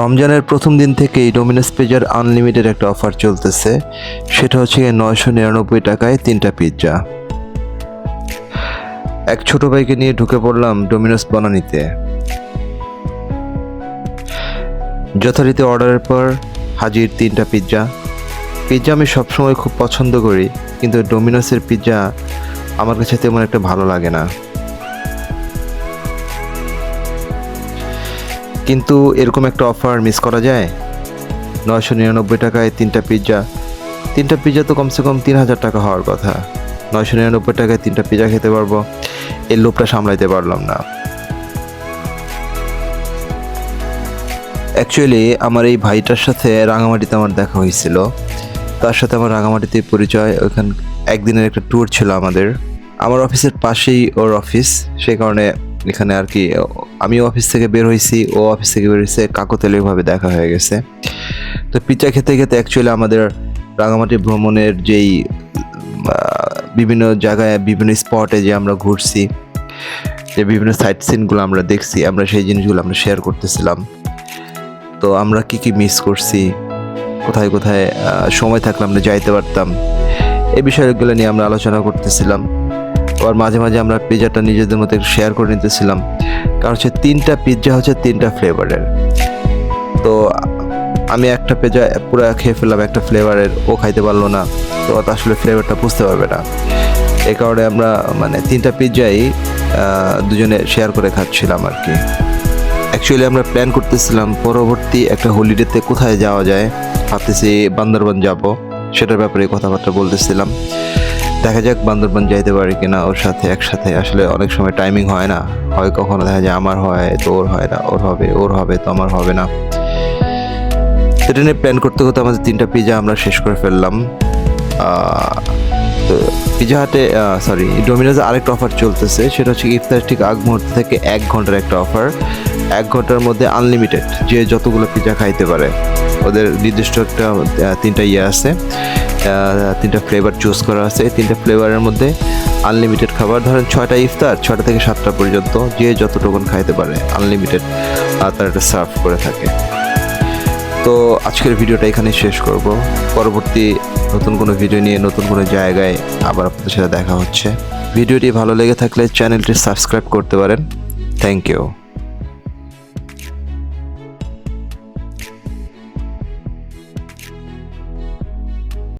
রমজানের প্রথম দিন থেকেই ডোমিনোস পিজার আনলিমিটেড একটা অফার চলতেছে। সেটা হচ্ছে নয়শো নিরানব্বই টাকায় তিনটা পিৎজা। এক ছোট ভাইকে নিয়ে ঢুকে পড়লাম ডোমিনোস বনানিতে। যথারীতি অর্ডারের পর হাজির তিনটা পিৎজা। পিৎজা আমি সবসময় খুব পছন্দ করি, কিন্তু ডোমিনোসের পিৎজা আমার কাছে তেমন একটা ভালো লাগে না। কিন্তু এরকম একটা অফার মিস করা যায়? নয়শো নিরানব্বই টাকায় তিনটা পিৎজা তিনটা পিৎজা তো কমসে কম তিন হাজার টাকা হওয়ার কথা। নয়শো নিরানব্বই টাকায় তিনটা পিৎজা খেতে পারব। এই লোভটা সামলাইতে পারলাম না। অ্যাকচুয়ালি আমার এই ভাইটার সাথে রাঙামাটিতে আমার দেখা হয়েছিল। তার সাথে আমার রাঙামাটিতে পরিচয়। ওইখান একদিনের একটা ট্যুর ছিল আমাদের। আমার অফিসের পাশেই ওর অফিস সেই কারণে এখানে আর কি, আমি অফিস থেকে বের হয়েছি, ও অফিস থেকে বের হয়েছে কাকতালীয়ভাবে দেখা হয়ে গেছে। তো পিৎজা খেতে খেতে অ্যাকচুয়ালি আমাদের রাঙামাটি ভ্রমণের যেই বিভিন্ন জায়গায়, বিভিন্ন স্পটে যে আমরা ঘুরছি, যে বিভিন্ন সাইট সিনগুলো আমরা দেখছি, আমরা সেই জিনিসগুলো আমরা শেয়ার করতেছিলাম। তো আমরা কি কি মিস করছি, কোথায় কোথায় সময় থাকলে আমরা যাইতে পারতাম এই বিষয়গুলো নিয়ে আমরা আলোচনা করতেছিলাম। আবার মাঝে মাঝে আমরা পিৎজাটা নিজেদের মধ্যে শেয়ার করে নিতেছিলাম। কারণ হচ্ছে তিনটা পিৎজা হচ্ছে তিনটা ফ্লেভারের তো আমি একটা পিৎজা পুরো খেয়ে ফেললাম, একটা ফ্লেভারের ও খাইতে পারল না। তো আসলে ফ্লেভারটা বুঝতে পারবে না। এই কারণে আমরা মানে তিনটা পিৎজাই দুজনে শেয়ার করে খাচ্ছিলাম আর কি অ্যাকচুয়ালি আমরা প্ল্যান করতেছিলাম পরবর্তী একটা হলিডেতে কোথায় যাওয়া যায়। ভাবতেছি বান্দরবান যাব, সেটার ব্যাপারে কথাবার্তা বলতেছিলাম। দেখা যাক বান্দরবান যাইতে পারি কিনা ওর সাথে একসাথে। আসলে অনেক সময় টাইমিং হয় না। হয় কখনো দেখা যায় আমার হয়, তো ওর হয় না। ওর হবে ওর হবে, তো আমার হবে না। সেটা নিয়ে প্ল্যান করতে করতে আমাদের তিনটা পিজা আমরা শেষ করে ফেললাম। পিজা হাটে সরি ডোমিনোজে আরেকটা অফার চলতেছে। সেটা হচ্ছে ইফতার ঠিক আগ মুহূর্ত থেকে এক ঘণ্টার একটা অফার এক ঘণ্টার মধ্যে আনলিমিটেড যে যতগুলো পিজা খাইতে পারে। ওদের নির্দিষ্ট একটা তিনটা ইয়ে আছে। তিনটা ফ্লেভার চুজ করা আছে। এই তিনটা ফ্লেভারের মধ্যে আনলিমিটেড খাবার, ধরেন ছয়টা ইফতার, ছয়টা থেকে সাতটা পর্যন্ত যে যতটুকুন খাইতে পারে আনলিমিটেড তার একটা সার্ভ করে থাকে। তো আজকের ভিডিওটা এখানে শেষ করব। পরবর্তী নতুন কোনো ভিডিও নিয়ে, নতুন কোনো জায়গায় আবার আপনাদের সাথে দেখা হচ্ছে। ভিডিওটি ভালো লেগে থাকলে চ্যানেলটি সাবস্ক্রাইব করতে পারেন। Thank you